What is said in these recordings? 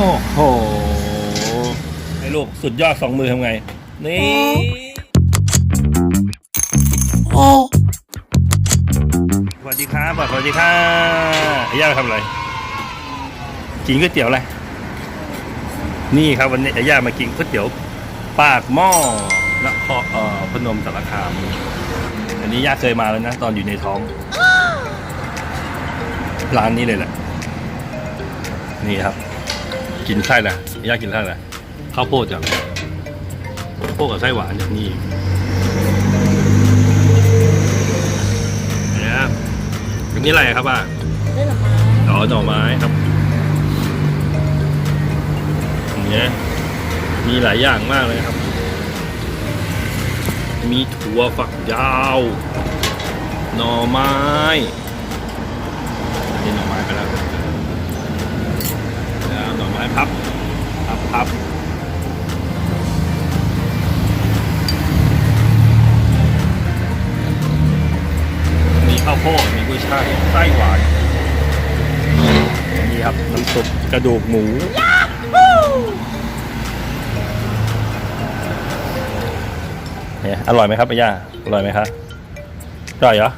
อ้โหไอ้ลูกสุดยอดสองมือทำไง นี่สวัสดีครับสวัสดีค่ะไอ้ย่าทำอะไรกินก๋วยเตี๋ยวอะไรนี่ครับวันนี้ไอ้ย่ามากินก๋วยเตี๋ยวปากหม้อนครเอ่อพนมสารคาม อันนี้ย่าเคยมาแล้วนะตอนอยู่ในท้องร้านนี้เลยแหละนี่ครับ กินไส้ละย่ากินไส้ละข้าวโพดจ้ะข้าวโพดกับไส้หวานอย่างนี้เนี่ยครับอันนี้อะไรครับป้าได้หรอมาอ๋อหน่อไม้ครับเนี่ยมีหลายอย่างมากเลยครับ มีถั่วฝักยาวหน่อไม้อันนี้หน่อไม้ไปแล้ว แล้วหน่อไม้พับพับพับมีข้าวโพดมีกุ้ยช่ายไส้หวานนี่ครับน้ำซุปกระดูกหมูเนี่ยอร่อยไหมครับป้าย่าอร่อยไหมครับอร่อยเหรอ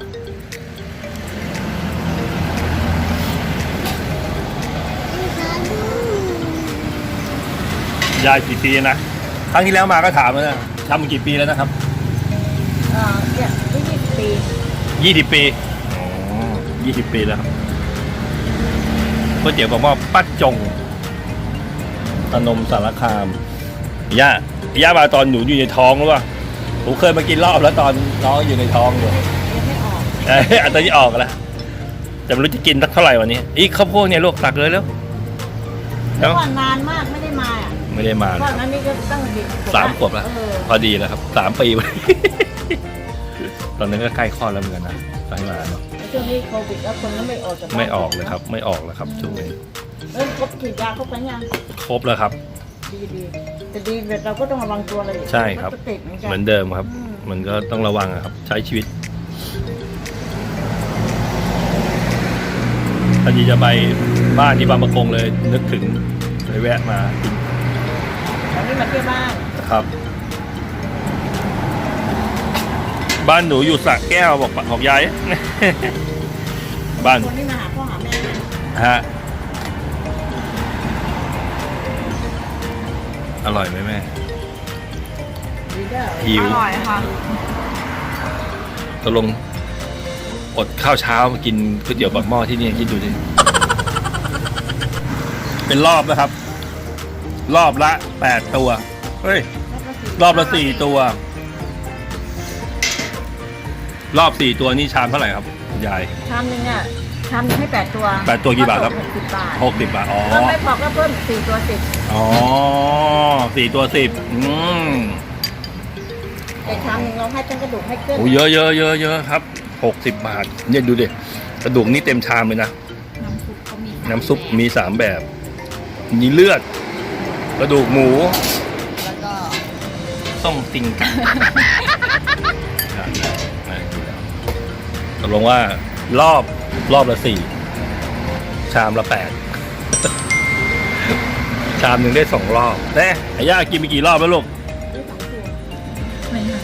ยายกี่ปีนะครั้งที่แล้วมาก็ถามแล้วนะทำมากี่ปีแล้วนะครับเอ่อเนี่ยไม่ยี่สิบปียี่สิบปีอ๋อยี่สิบปีแล้วครับก๋วยเตี๋ยวบอกว่าป้าจงพนมสารคามย่าย่ามาตอนหนูอยู่ในท้องหรือเปล่าผมเคยมากินรอบแล้วตอนน้องอยู่ในท้องอยู่ยังไม่ออกเอ้ยอันตอนนี้ออกแล้วจะไม่รู้จะกินสักเท่าไหร่วันนี้อีกข้าวโพดเนี่ยลูกตักเลยแล้ว เมื่อก่อนนานมากไม่ได้มาอะ ไม่ได้มาก่อนนั้นนี่ก็ตั้งเด็กสามขวบแล้ว เออพอดีแล้วครับสามปี ตอนนั้นก็ใกล้คลอดแล้วเหมือนกันนะใกล้มาเนาะช่วงนี้โควิดแล้วคนก็ไม่ออกจากบ้านไม่ออกเลยครับ ไม่ออกแล้วครับช่วงนี้เอ้ยครบฉีดยาครบแล้วยังครบแล้วครับ ดีดีแต่ดีแต่เราก็ต้องระวังตัวเลยใช่ครับมันก็ติดเหมือนกันเหมือนเดิมครับ อืม มันก็ต้องระวังอะครับ ใช้ชีวิตพอดีจะไปบ้านที่บางประกงเลย นึกถึงเลยแวะมากิน ตอนนี้มาเที่ยวบ้านนะครับ บ้านหนูอยู่สระแก้วบอกบอกยาย บ้านคนที่มาหาพ่อหาแม่นะฮะอร่อยไหมแม่ดีเด้อหิวอร่อยค่ะตกลงอดข้าวเช้ามากินก๋วยเตี๋ยวปากหม้อที่นี่คิดดูดิ เป็นรอบนะครับ รอบละแปดตัว เฮ้ย รอบละสี่ตัว รอบสี่ตัวนี่ชามเท่าไหร่ครับยาย ชามหนึงอะชามหนึงให้แปดตัวแปดตัวกี่บาทครับ หกสิบบาทหกสิบบาท อ๋อเพิ่มไม่พอก็เพิ่มสี่ตัวสิบอ๋อสี่ตัวสิบอืมแต่ชามหนึงเราให้ทั้งกระดูกให้เครื่องโอ้เยอะเยอะเยอะเยอะครับหกสิบบาท เนี่ยดูดิ กระดูกนี่เต็มชามเลยนะ น้ำซุปก็มีน้ำซุปมีสามแบบ มีเลือด กระดูกหมู แล้วก็ต้องติงกันตกลงว่ารอบรอบละสี่ชามละแปดชามหนึ่งได้สองรอบเน่ไอ้ย่ากินไปกี่รอบแล้วลูกได้สองตัวไม่ห่าง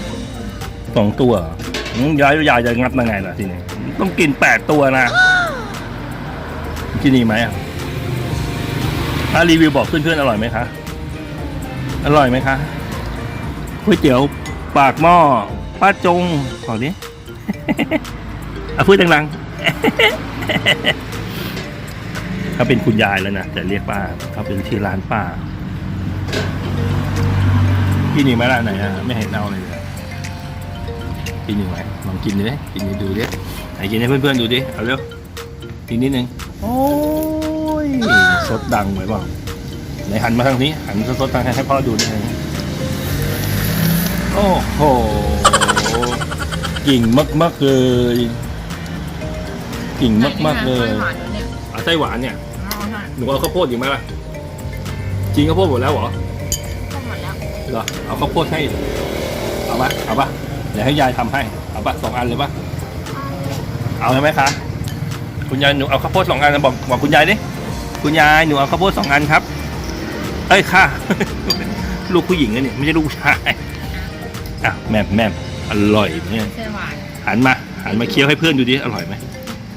สองตัวอืมยายยายจะงัดยังไงล่ะทีนี้ต้องกินแปดตัวนะกินอีกไหมอะ ถ้ารีวิวบอกเพื่อนๆอร่อยไหมคะ อร่อยไหมคะก๋วยเตี๋ยวปากหม้อป้าจงขอดิเอาพูดดังๆเขาเป็นคุณยายแล้วนะแต่เรียกป้าเขาเป็นชื่ร้านป้ากินอีกไหมล่ะไหนอะไม่เห็นเอาเลยเลยกินอีกไหมลองกินดิกินดิดูดิไหนกินให้เพื่อนๆดูดิเอาเร็วกินนิดนึงโอ้ย สดดังไหมบ้างไหนหันมาทางนี้ หันสดๆทางให้พ่อดูดิโอ้โหกิ่งมากๆเลยกิ่งมากๆเลยหวานอยู่เนี่ยเอาไส้หวานเนี่ยอ๋อใช่หนูเอาข้าวโพดอยู่ไหมล่ะจริงข้าวโพดหมดแล้วเหรอก็หมดแล้วเหรอเอาข้าวโพดให้เอาปะเอาปะเดี๋ยวให้ยายทำให้เอาปะสองอันเลยปะเอาใช่ไหมคะคุณยายหนูเอาข้าวโพดสองอันนะบอกบอกคุณยายดิ คุณยายหนูเอาข้าวโพดสองอันครับ เอ้ยค่ะ ลูกผู้หญิงนะเนี่ยไม่ใช่ลูกผู้ชายอะแม่แม่อร่อยเนี่ยใช่หวานหันมาหันมาเคี้ยวให้เพื่อนดูดิอร่อยไหม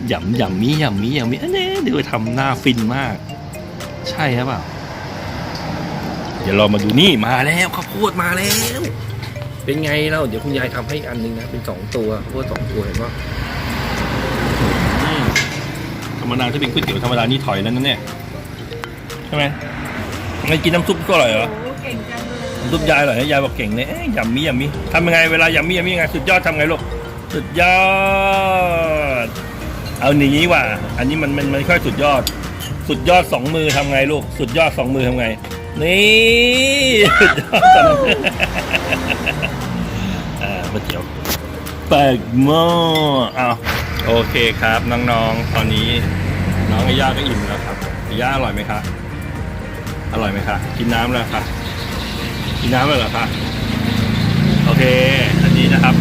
หยำหยำมีหยำมีหยำมีอันนี้เดี๋ยวทำหน้าฟินมาก ใช่ครับเปล่าเดี๋ยวเรามาดูนี่มาแล้วข้าวโพดมาแล้ว เป็นไงเราเดี๋ยวคุณยายทำให้อันนึงนะเป็นสองตัวข้าวโพดสองตัวเห็นป่ะอืม ธรรมดาถ้าเป็นก๋วยเตี๋ยวธรรมดานี่ถอยแล้วนั่นเนี่ยใช่ไหมไม่กินน้ำซุปก็อร่อยเหรอโอ้เก่งจังเลยน้ำซุปยายอร่อยนะยายบอกเก่งเลยเอ๊ะยำมียำมีทำยังไงเวลายำมียำมียังไงสุดยอดทำไงลูกสุดยอด เอาหนีว่ะอันนี้มันมันมันไม่ค่อยสุดยอด สุดยอดสองมือทำไงลูกสุดยอดสองมือทำไง นี่สุดยอดสองมืออ่ามาเจียวแปลกหม้ออ้าว โอเคครับน้องๆ ตอนนี้น้องไอ้ย่าก็อิ่มแล้วครับไอ้ย่าอร่อยไหมคะอร่อยไหมคะกินน้ำแล้วค่ะกินน้ำเลยเหรอคะโอเค อันนี้นะครับ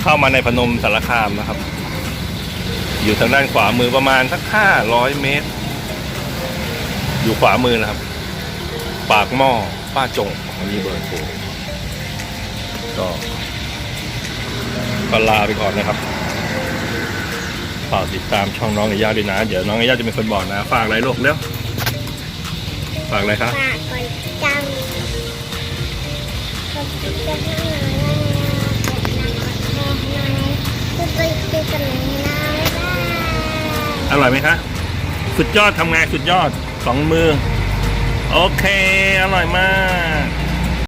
เข้ามาในพนมสารคามนะครับ อยู่ทางด้านขวามือประมาณสักห้าร้อยเมตร อยู่ขวามือนะครับ ปากหม้อป้าจงอันนี้เบอร์โทรก็ก็ลาไปก่อนนะครับ ฝากติดตามช่องน้องไอย่าด้วยนะ เดี๋ยวน้องไอย่าจะเป็นคนบอกนะ ฝากอะไรลูกเร็วฝากอะไรครับฝากกดติดตามกดติดตามให้หน่อยนะไลค์กดแชร์ให้หน่อยกดติดตามหน่อยนะอร่อยไหมคะ สุดยอดทำไงสุดยอดสองมือ โอเค อร่อยมาก